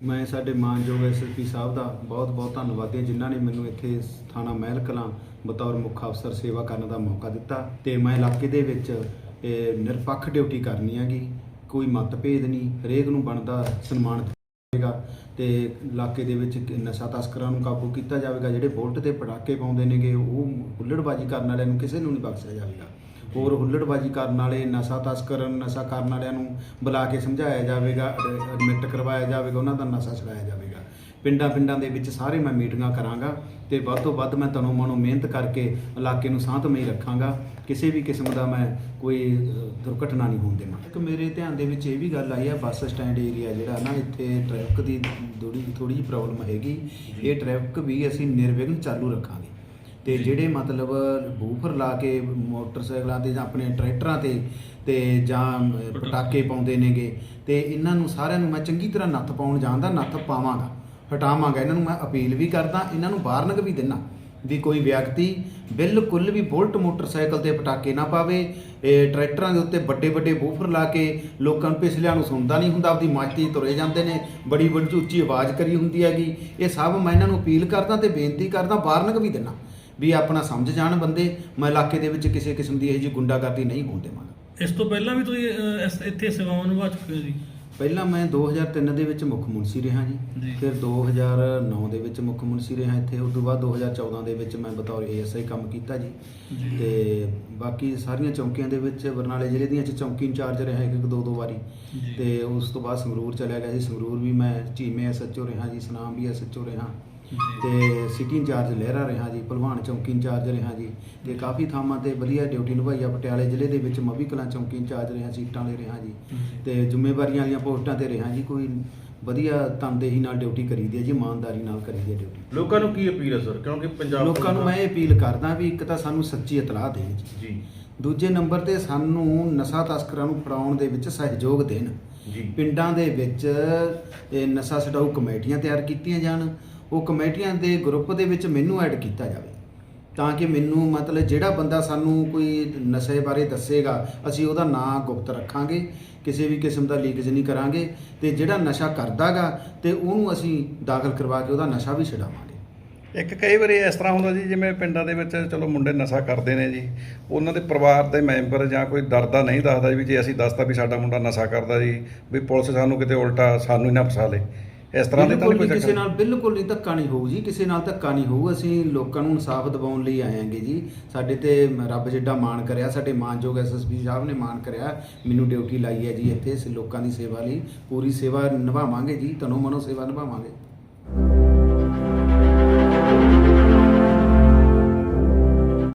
ਮੈਂ ਸਾਡੇ ਮਾਨਯੋਗ ਐਸਐਸਪੀ ਸਾਹਿਬ ਦਾ ਬਹੁਤ ਬਹੁਤ ਧੰਨਵਾਦੀ ਹਾਂ, ਜਿਨ੍ਹਾਂ ਨੇ ਮੈਨੂੰ ਇੱਥੇ ਥਾਣਾ ਮਹਿਲ ਕਲਾਂ ਬਤੌਰ ਮੁੱਖ ਅਫਸਰ ਸੇਵਾ ਕਰਨ ਦਾ ਮੌਕਾ ਦਿੱਤਾ ਤੇ ਮੈਂ ਇਲਾਕੇ ਦੇ ਵਿੱਚ ਨਿਰਪੱਖ ਡਿਊਟੀ ਕਰਨੀ ਹੈਗੀ, ਕੋਈ ਮਤਭੇਦ ਨਹੀਂ, ਹਰੇਕ ਨੂੰ ਬਣਦਾ ਸਨਮਾਨ ਜਾਵੇਗਾ ਤੇ ਇਲਾਕੇ ਦੇ ਵਿੱਚ ਨਸ਼ਾ ਤਸਕਰਾਂ ਨੂੰ ਕਾਬੂ ਕੀਤਾ ਜਾਵੇਗਾ, ਜਿਹੜੇ ਬੋਲਟ ਤੇ ਪਟਾਕੇ ਪਾਉਂਦੇ ਨੇਗੇ, ਉਹ ਹੁੱਲੜਬਾਜੀ ਕਰਨ ਵਾਲਿਆਂ ਨੂੰ ਕਿਸੇ ਨੂੰ ਨਹੀਂ ਬਖਸ਼ਿਆ ਜਾਵੇਗਾ। ਹੋਰ ਹੁੱਲੜਬਾਜੀ ਕਰਨ ਵਾਲੇ, ਨਸ਼ਾ ਤਸਕਰ ਨਸ਼ਾ ਕਰਨ ਵਾਲਿਆਂ ਨੂੰ ਬੁਲਾ ਕੇ ਸਮਝਾਇਆ ਜਾਵੇਗਾ ਐਡਮਿਟ ਕਰਵਾਇਆ ਜਾਵੇਗਾ, ਉਹਨਾਂ ਦਾ ਨਸ਼ਾ ਛੁਡਾਇਆ ਜਾਵੇਗਾ। ਪਿੰਡਾਂ ਪਿੰਡਾਂ ਦੇ ਵਿੱਚ ਸਾਰੇ ਮੈਂ ਮੀਟਿੰਗਾਂ ਕਰਾਂਗਾ ਤੇ ਵੱਧ ਤੋਂ ਵੱਧ ਮੈਂ ਤਨੋਂ ਮਨੋਂ ਮਿਹਨਤ ਕਰਕੇ ਇਲਾਕੇ ਨੂੰ ਸ਼ਾਂਤਮਈ ਰੱਖਾਂਗਾ। ਕਿਸੇ ਵੀ ਕਿਸਮ ਦਾ ਮੈਂ ਕੋਈ ਦੁਰਘਟਨਾ ਨਹੀਂ ਹੋਣ ਦੇਵਾਂ ਇੱਕ ਮੇਰੇ ਧਿਆਨ ਦੇ ਵਿੱਚ ਇਹ ਵੀ ਗੱਲ ਆਈ ਆ, ਬੱਸ ਸਟੈਂਡ ਏਰੀਆ ਜਿਹੜਾ ਨਾ, ਇੱਥੇ ਟ੍ਰੈਫਿਕ ਦੀ ਥੋੜੀ ਥੋੜੀ ਜਿਹੀ ਪ੍ਰੋਬਲਮ ਹੈਗੀ। ਇਹ ਟ੍ਰੈਫਿਕ ਵੀ ਅਸੀਂ ਨਿਰਵਿਘਨ ਚਾਲੂ ਰੱਖਾਂਗੇ। ਤੇ ਜਿਹੜੇ ਮਤਲਬ ਬੂਫਰ ਲਾ ਕੇ ਮੋਟਰਸਾਈਕਲਾਂ ਤੇ ਜਾਂ ਆਪਣੇ ਟਰੈਕਟਰਾਂ ਤੇ ਤੇ ਜਾਂ ਪਟਾਕੇ ਪਾਉਂਦੇ ਨੇਗੇ ਤੇ ਇਹਨਾਂ ਨੂੰ ਸਾਰਿਆਂ ਨੂੰ ਮੈਂ ਚੰਗੀ ਤਰ੍ਹਾਂ ਨੱਥ ਪਾਉਣ ਜਾਣਦਾ ਨੱਥ ਪਾਵਾਂਗਾ ਹਟਾਵਾਂਗਾ। ਇਹਨਾਂ ਨੂੰ ਮੈਂ ਅਪੀਲ ਵੀ ਕਰਦਾ ਇਹਨਾਂ ਨੂੰ ਵਾਰਨਿੰਗ ਵੀ ਦਿੰਨਾ ਵੀ ਕੋਈ ਵਿਅਕਤੀ ਬਿਲਕੁਲ ਵੀ ਬੁਲਟ ਮੋਟਰਸਾਈਕਲ ਤੇ ਪਟਾਕੇ ਨਾ ਪਾਵੇ। ਇਹ ਟਰੈਕਟਰਾਂ ਦੇ ਉੱਤੇ ਵੱਡੇ ਵੱਡੇ ਬੂਫਰ ਲਾ ਕੇ ਲੋਕਾਂ ਨੂੰ ਪਿਛਲਿਆਂ ਨੂੰ ਸੁਣਦਾ ਨਹੀਂ ਹੁੰਦਾ ਆਪਦੀ ਮੱਝ ਤੁਰੇ ਜਾਂਦੇ ਨੇ ਬੜੀ ਬੜੀ ਉੱਚੀ ਆਵਾਜ਼ ਕਰੀ ਹੁੰਦੀ ਹੈਗੀ। ਇਹ ਸਭ ਮੈਂ ਇਹਨਾਂ ਨੂੰ ਅਪੀਲ ਕਰਦਾ ਤੇ ਬੇਨਤੀ ਕਰਦਾ ਵਾਰਨਿੰਗ ਵੀ ਦਿੰਨਾ ਵੀ ਆਪਣਾ ਸਮਝ ਜਾਣ ਬੰਦੇ ਮੈਂ ਇਲਾਕੇ ਦੇ ਵਿੱਚ ਕਿਸੇ ਕਿਸਮ ਦੀ ਇਹੋ ਜਿਹੀ ਗੁੰਡਾਗਰਦੀ ਨਹੀਂ ਹੋਣ ਦੇਵਾਂਗਾ ਇਸ ਤੋਂ ਪਹਿਲਾਂ ਵੀ ਤੁਸੀਂ ਅਹ, ਇਸ- ਇੱਥੇ ਸੇਵਾਵਾਂ ਨਿਭਾ ਚੁੱਕੇ ਹੋ ਜੀ ਪਹਿਲਾਂ ਮੈਂ 2003 ਦੇ ਵਿੱਚ ਮੁੱਖ ਮੁਨਸੀ ਰਿਹਾ ਜੀ। ਜੀ ਫਿਰ 2009 ਦੇ ਵਿੱਚ ਮੁੱਖ ਮੁਨਸੀ ਰਿਹਾ ਇੱਥੇ ਉਸ ਤੋਂ ਬਾਅਦ 2014 ਦੇ ਵਿੱਚ ਮੈਂ ਬਤੌਰ ਏਐਸਆਈ ਕੰਮ ਕੀਤਾ ਜੀ। ਤੇ ਬਾਕੀ ਸਾਰੀਆਂ ਚੌਂਕੀਆਂ ਦੇ ਵਿੱਚ ਬਰਨਾਲੇ ਜ਼ਿਲ੍ਹੇ ਦੀਆਂ ਚ ਚੌਂਕੀ ਇੰਚਾਰਜ ਰਿਹਾ ਇੱਕ ਇੱਕ ਦੋ ਦੋ ਵਾਰੀ ਜੀ। ਤੇ ਉਸ ਤੋਂ ਬਾਅਦ ਸੰਗਰੂਰ ਚਲਿਆ ਗਿਆ ਜੀ ਸੰਗਰੂਰ ਵੀ ਮੈਂ ਝੀਮੇ ਐਸਐਚਓ ਰਿਹਾ ਜੀ ਸਨਾਮ ਵੀ ਐਸਐਚਓ ਰਿਹਾ। ਤੇ ਸਿਟੀ ਇੰਚਾਰਜ ਲਹਿਰਾ ਰਿਹਾ ਜੀ ਭਲਵਾਨ ਚੌਂਕੀ ਇੰਚਾਰਜ ਰਿਹਾ ਜੀ। ਤੇ ਕਾਫੀ ਥਾਵਾਂ ਤੇ ਵਧੀਆ ਡਿਊਟੀ ਨਿਭਾਈ ਆ ਪਟਿਆਲੇ ਜ਼ਿਲ੍ਹੇ ਦੇ ਵਿੱਚ ਮਵੀ ਕਲਾਂ ਚੌਂਕੀ ਇੰਚਾਰਜ ਰਿਹਾ ਸੀਟਾਂ ਵਾਲੇ ਰਿਹਾ ਜੀ। ਤੇ ਜ਼ਿੰਮੇਵਾਰੀਆਂ ਵਾਲੀਆਂ ਪੋਸਟਾਂ ਤੇ ਰਿਹਾ ਜੀ ਕੋਈ ਵਧੀਆ ਤਨਦੇਹੀ ਨਾਲ ਡਿਊਟੀ ਕਰੀਦੀ ਹੈ ਜੀ ਇਮਾਨਦਾਰੀ ਨਾਲ ਕਰੀਦੀ ਹੈ ਡਿਊਟੀ ਲੋਕਾਂ ਨੂੰ ਕੀ ਅਪੀਲ ਹੈ ਸਰ? ਕਿਉਂਕਿ ਪੰਜਾਬ ਲੋਕਾਂ ਨੂੰ ਮੈਂ ਇਹ ਅਪੀਲ ਕਰਦਾ ਵੀ ਇੱਕ ਤਾਂ ਸਾਨੂੰ ਸੱਚੀ ਇਤਲਾਹ ਦੇਣ ਜੀ। ਦੂਜੇ ਨੰਬਰ ਤੇ ਸਾਨੂੰ ਨਸ਼ਾ ਤਸਕਰਾਂ ਨੂੰ ਫੜਾਉਣ ਦੇ ਵਿੱਚ ਸਹਿਯੋਗ ਦੇਣ। ਜੀ। ਪਿੰਡਾਂ ਦੇ ਵਿੱਚ ਇਹ ਨਸ਼ਾ ਛਡਾਊ ਕਮੇਟੀਆਂ ਤਿਆਰ ਕੀਤੀਆਂ ਜਾਣ। ਉਹ ਕਮੇਟੀਆਂ ਦੇ ਗਰੁੱਪ ਦੇ ਵਿੱਚ ਮੈਨੂੰ ਐਡ ਕੀਤਾ ਜਾਵੇ। ਤਾਂ ਕਿ ਮੈਨੂੰ ਮਤਲਬ ਜਿਹੜਾ ਬੰਦਾ ਸਾਨੂੰ ਕੋਈ ਨਸ਼ੇ ਬਾਰੇ ਦੱਸੇਗਾ, ਅਸੀਂ ਉਹਦਾ ਨਾਂ ਗੁਪਤ ਰੱਖਾਂਗੇ, ਕਿਸੇ ਵੀ ਕਿਸਮ ਦਾ ਲੀਕੇਜ ਨਹੀਂ ਕਰਾਂਗੇ ਤੇ ਜਿਹੜਾ ਨਸ਼ਾ ਕਰਦਾਗਾ ਤੇ ਉਹਨੂੰ ਅਸੀਂ ਦਾਖਲ ਕਰਵਾ ਕੇ ਉਹਦਾ ਨਸ਼ਾ ਵੀ ਛਡਾਵਾਂਗੇ। ਇੱਕ ਕਈ ਵਾਰੀ ਇਸ ਤਰ੍ਹਾਂ ਹੁੰਦਾ ਜੀ, ਜਿਵੇਂ ਪਿੰਡਾਂ ਦੇ ਵਿੱਚ ਚਲੋ ਮੁੰਡੇ ਨਸ਼ਾ ਕਰਦੇ ਨੇ ਜੀ, ਉਹਨਾਂ ਦੇ ਪਰਿਵਾਰ ਦੇ ਮੈਂਬਰ ਜਾਂ ਕੋਈ ਡਰਦਾ ਨਹੀਂ ਦੱਸਦਾ ਵੀ ਜੇ ਅਸੀਂ ਦੱਸਤਾ ਵੀ ਸਾਡਾ ਮੁੰਡਾ ਨਸ਼ਾ ਕਰਦਾ ਜੀ, ਵੀ ਪੁਲਿਸ ਸਾਨੂੰ ਕਿਤੇ ਉਲਟਾ ਸਾਨੂੰ ਹੀ ਨਾ ਫਸਾ ਲੇ। ਇਸ ਤਰ੍ਹਾਂ ਦੇ ਤਾਂ ਬਿਲਕੁਲ ਕੋਈ ਕਿਸੇ ਚੱਕਰ ਨਾਲ ਬਿਲਕੁਲ ਨਹੀਂ ਧੱਕਾ ਨਹੀਂ ਹੋਊ ਜੀ ਕਿਸੇ ਨਾਲ ਧੱਕਾ ਨਹੀਂ ਹੋਊ ਅਸੀਂ ਲੋਕਾਂ ਨੂੰ ਇਨਸਾਫ ਦਿਵਾਉਣ ਲਈ ਆਏ ਆਂਗੇ ਜੀ। ਸਾਡੇ ਤੇ ਰੱਬ ਜਿੱਡਾ ਮਾਣ ਕਰਿਆ ਸਾਡੇ ਮਾਨਯੋਗ ਐਸਐਸਪੀ ਸਾਹਿਬ ਨੇ ਮਾਣ ਕਰਿਆ ਮੈਨੂੰ ਡਿਊਟੀ ਲਾਈ ਹੈ ਜੀ ਇੱਥੇ ਅਸੀਂ ਲੋਕਾਂ ਦੀ ਸੇਵਾ ਲਈ ਪੂਰੀ ਸੇਵਾ ਨਿਭਾਵਾਂਗੇ ਜੀ ਤਨੋਂ ਮਨੋਂ ਸੇਵਾ ਨਿਭਾਵਾਂਗੇ।